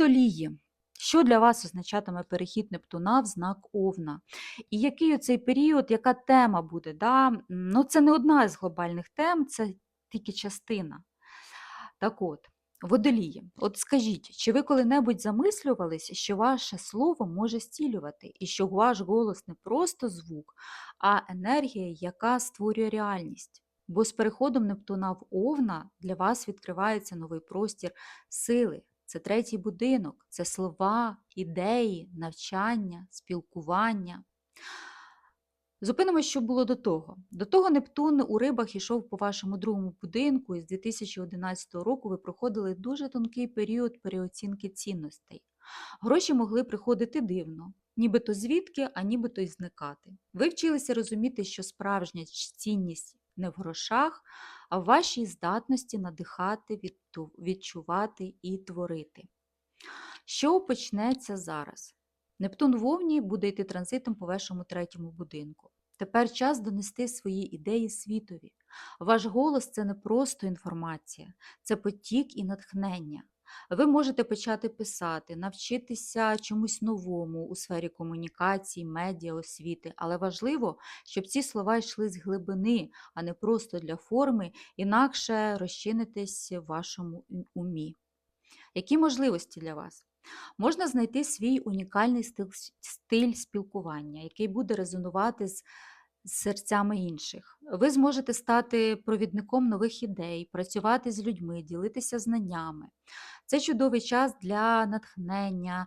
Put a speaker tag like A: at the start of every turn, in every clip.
A: Водолії. Що для вас означатиме перехід Нептуна в знак Овна? І який оцей період, яка тема буде? Да? Ну, це не одна з глобальних тем, це тільки частина. Так от, водолії, от скажіть, чи ви коли-небудь замислювались, що ваше слово може зцілювати, і що ваш голос не просто звук, а енергія, яка створює реальність? Бо з переходом Нептуна в Овна для вас відкривається новий простір сили. Це третій будинок, це слова, ідеї, навчання, спілкування. Зупинимось, що було до того. До того Нептун у рибах ішов по вашому другому будинку, і з 2011 року ви проходили дуже тонкий період переоцінки цінностей. Гроші могли приходити дивно, нібито звідки, а нібито й зникати. Ви вчилися розуміти, що справжня цінність не в грошах, а в вашій здатності надихати, відчувати і творити. Що почнеться зараз? Нептун в Овні буде йти транзитом по вашому третьому будинку. Тепер час донести свої ідеї світові. Ваш голос це не просто інформація, це потік і натхнення. Ви можете почати писати, навчитися чомусь новому у сфері комунікацій, медіа, освіти, але важливо, щоб ці слова йшли з глибини, а не просто для форми, інакше розчинитесь в вашому умі. Які можливості для вас? Можна знайти свій унікальний стиль, стиль спілкування, який буде резонувати з з серцями інших. Ви зможете стати провідником нових ідей, працювати з людьми, ділитися знаннями. Це чудовий час для натхнення,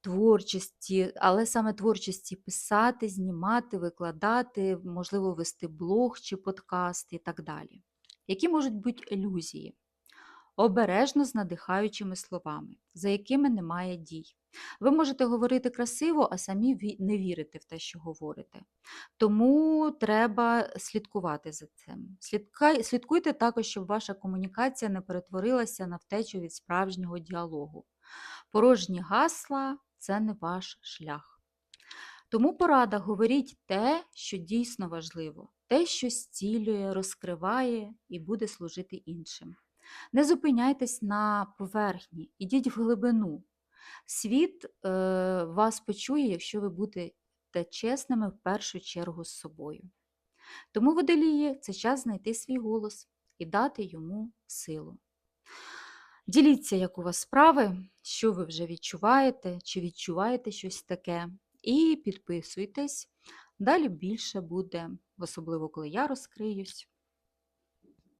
A: творчості, але саме творчості писати, знімати, викладати, можливо, вести блог чи подкаст і так далі. Які можуть бути ілюзії? Обережно з надихаючими словами, за якими немає дій. Ви можете говорити красиво, а самі не вірите в те, що говорите. Тому треба слідкувати за цим. Слідкуйте також, щоб ваша комунікація не перетворилася на втечу від справжнього діалогу. Порожні гасла це не ваш шлях. Тому порада говоріть те, що дійсно важливо, те, що зцілює, розкриває і буде служити іншим. Не зупиняйтесь на поверхні, ідіть в глибину. Світ е, вас почує, якщо ви будете чесними в першу чергу з собою. Тому водолії це час знайти свій голос і дати йому силу. Діліться, як у вас справи, що ви вже відчуваєте, чи відчуваєте щось таке, і підписуйтесь. Далі більше буде, особливо коли я розкриюсь.